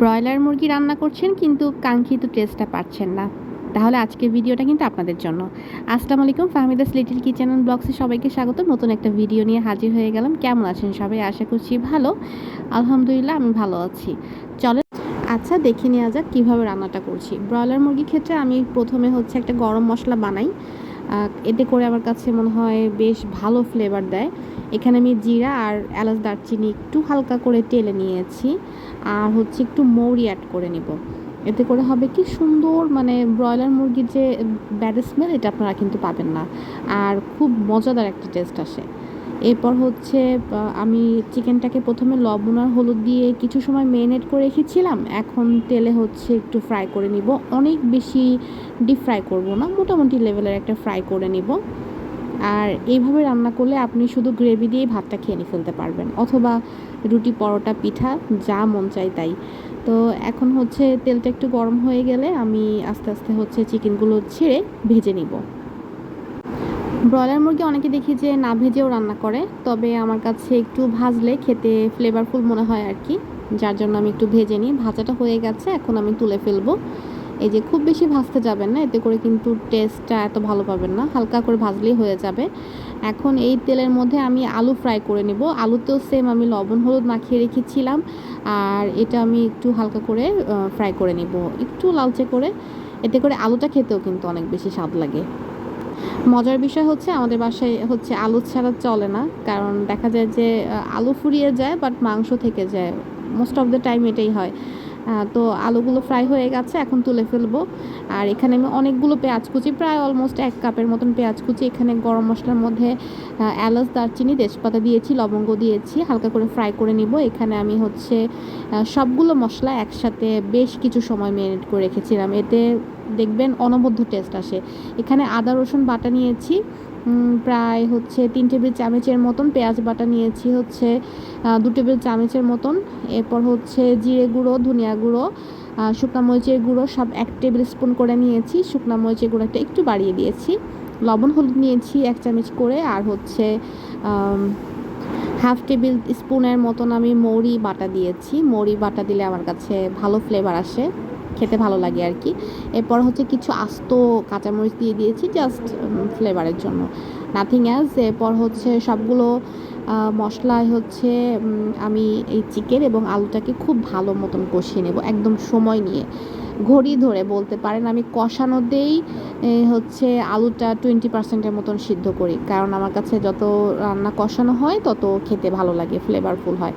Broiler মুরগি রান্না করছেন, কিন্তু কাঙ্ক্ষিত টেস্টটা পাচ্ছেন না। তাহলে আজকের ভিডিওটা কিন্তু আপনাদের জন্য। আসসালামু আলাইকুম, ফাহমিদাস লিটিল কিচেন অ্যান্ড ব্লগসে সবাইকে স্বাগত। নতুন একটা ভিডিও নিয়ে হাজির হয়ে গেলাম। কেমন আছেন সবাই? আশা করছি ভালো। আলহামদুলিল্লাহ, আমি ভালো আছি। চলে আচ্ছা দেখে নেওয়া যাক কীভাবে রান্নাটা করছি। ব্রয়লার মুরগির ক্ষেত্রে আমি প্রথমে হচ্ছে একটা গরম মশলা বানাই। এতে করে আমার কাছে মনে হয় বেশ ভালো ফ্লেভার দেয়। এখানে আমি জিরা আর এলাচ দারচিনি একটু হালকা করে টেলে নিয়েছি আর হচ্ছে একটু মৌরি অ্যাড করে নিব। এতে করে হবে কি সুন্দর মানে ব্রয়লার মুরগির যে ব্যাড স্মেল এটা আপনারা কিন্তু পাবেন না। আর খুব মজাদার একটা টেস্ট আসে। এরপর হচ্ছে আমি চিকেনটাকে প্রথমে লবণ আর হলুদ দিয়ে কিছু সময় মেরিনেট করে রেখেছিলাম। এখন তেলে হচ্ছে একটু ফ্রাই করে নিব। অনেক বেশি ডিপ ফ্রাই করব না, মোটামুটি লেভেলের একটা ফ্রাই করে নিব। আর এইভাবে রান্না করলে আপনি শুধু গ্রেভি দিয়েই ভাতটা খেয়ে নিয়ে ফেলতে পারবেন, অথবা রুটি, পরোটা, পিঠা, যা মন চাই তাই। তো এখন হচ্ছে তেলটা একটু গরম হয়ে গেলে আমি আস্তে আস্তে হচ্ছে চিকেনগুলো ছেড়ে ভেজে নিব। ব্রয়লার মুরগি অনেকে দেখি যে না ভেজেও রান্না করে, তবে আমার কাছে একটু ভাজলে খেতে ফ্লেভারফুল মনে হয় আর কি। যার জন্য আমি একটু ভেজে নিই। ভাজাটা হয়ে গেছে, এখন আমি তুলে ফেলব। এই যে খুব বেশি ভাজতে যাবেন না, এতে করে কিন্তু টেস্টটা এত ভালো পাবেন না। হালকা করে ভাজলেই হয়ে যাবে। এখন এই তেলের মধ্যে আমি আলু ফ্রাই করে নেব। আলুতেও সেম আমি লবণ, হলুদ মাখিয়ে রেখেছিলাম। আর এটা আমি একটু হালকা করে ফ্রাই করে নিব। একটু লালচে করে। এতে করে আলুটা খেতেও কিন্তু অনেক বেশি স্বাদ লাগে। মজার বিষয় হচ্ছে আমাদের বাসায় হচ্ছে আলু ছাড়া চলে না, কারণ দেখা যায় যে আলু ফুরিয়ে যায় বাট মাংস থেকে যায়। মোস্ট অফ দ্য টাইম এটাই হয়। তো আলুগুলো ফ্রাই হয়ে গেছে, এখন তুলে ফেলব। আর এখানে আমি অনেকগুলো পেঁয়াজ কুচি, প্রায় অলমোস্ট এক কাপের মতন পেঁয়াজ কুচি। এখানে গরম মশলার মধ্যে এলাচ, দারচিনি, তেজপাতা দিয়েছি, লবঙ্গ দিয়েছি, হালকা করে ফ্রাই করে নিব। এখানে আমি হচ্ছে সবগুলো মশলা একসাথে বেশ কিছু সময় মেরিনেট করে রেখেছিলাম। এতে দেখবেন অনবদ্য টেস্ট আসে। এখানে আদা, রসুন বাটা নিয়েছি প্রায় হচ্ছে তিন টেবিল চামচের মতন পেঁয়াজ বাটা নিয়েছি হচ্ছে দু টেবিল চামচের মতন। এরপর হচ্ছে জিরে গুঁড়ো, ধনিয়া গুঁড়ো শুকনা মরিচের গুঁড়ো সব এক টেবিল স্পুন করে নিয়েছি। শুকনা মরিচের গুঁড়োটা একটু বাড়িয়ে দিয়েছি। লবণ, হলুদ নিয়েছি এক চামচ করে আর হচ্ছে হাফ টেবিল স্পুনের মতন আমি মৌরি বাটা দিয়েছি। মৌরি বাটা দিলে আমার কাছে ভালো ফ্লেভার আসে। খেতে ভালো লাগে আর কি। এরপর হচ্ছে কিছু আস্ত কাঁচামরিচ দিয়ে দিয়েছি জাস্ট ফ্লেভারের জন্য। নাথিং অ্যাজ এরপর হচ্ছে সবগুলো মশলায় হচ্ছে আমি এই চিকেন এবং আলুটাকে খুব ভালো মতন কষিয়ে নেব একদম সময় নিয়ে। ঘড়ি ধরে বলতে পারেন আমি কষানোতেই হচ্ছে আলুটা টোয়েন্টি পার্সেন্টের মতন সিদ্ধ করি। কারণ আমার কাছে যত রান্না কষানো হয় তত খেতে ভালো লাগে ফ্লেভারফুল হয়।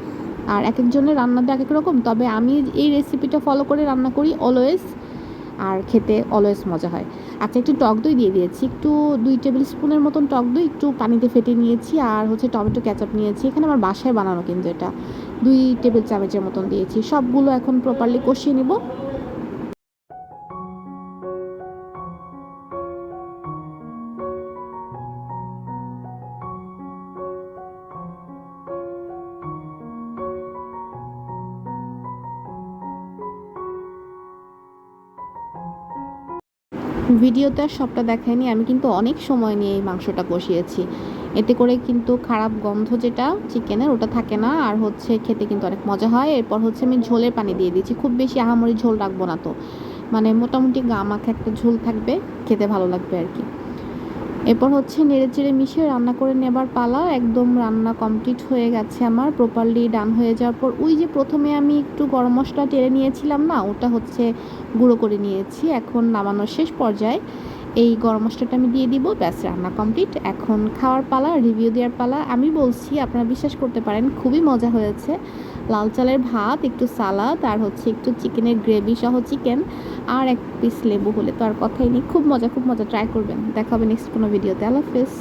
আর এক একজনের রান্নাটা এক এক রকম, তবে আমি এই রেসিপিটা ফলো করে রান্না করি অলওয়েজ আর খেতে অলওয়েজ মজা হয়। আচ্ছা একটু টক দই দিয়ে দিয়েছি, একটু দুই টেবিল স্পুনের মতন টক দই, একটু পানিতে ফেটে নিয়েছি, আর হচ্ছে টমেটো ক্যাচাপ নিয়েছি, এখানে আমার বাসায় বানানো কিন্তু এটা। দুই টেবিল চামচের মতন দিয়েছি, সবগুলো এখন প্রপারলি কষিয়ে নিব। ভিডিওতে আর সবটা দেখায়নি, আমি কিন্তু অনেক সময় নিয়ে এই মাংসটা কষিয়েছি। এতে করে কিন্তু খারাপ গন্ধ যেটা চিকেনের ওটা থাকে না, আর হচ্ছে খেতে কিন্তু অনেক মজা হয়। এরপর হচ্ছে আমি ঝোলের পানি দিয়ে দিয়েছি, খুব বেশি আহামরি ঝোল রাখব না তো। মানে মোটামুটি গা মাখা একটা ঝোল থাকবে, খেতে ভালো লাগবে আর কি। এরপর হচ্ছে নেড়ে চেড়ে মিশিয়ে রান্না করে নেবার পালা একদম রান্না কমপ্লিট হয়ে গেছে আমার প্রপারলি ডান হয়ে যাওয়ার পর ওই যে প্রথমে আমি একটু গরম মশলা টেরে নিয়েছিলাম না, ওটা হচ্ছে গুঁড়ো করে নিয়েছি, এখন নামানোর শেষ পর্যায়ে। এই গরম মশলাটা আমি দিয়ে দিব, ব্যাস, রান্না কমপ্লিট এখন খাওয়ার পালা রিভিউ দেওয়ার পালা। আমি বলছি, আপনারা বিশ্বাস করতে পারেন, খুবই মজা হয়েছে। লাল চালের ভাত, একটু সালাদ, আর হচ্ছে একটু চিকেনের গ্রেভি সহ চিকেন আর এক পিস লেবু হলে তো আর কথাই নেই। খুব মজা খুব মজা। ট্রাই করবেন। দেখা হবে নেক্সট কোনো ভিডিওতে আল্লাহ হাফেজ।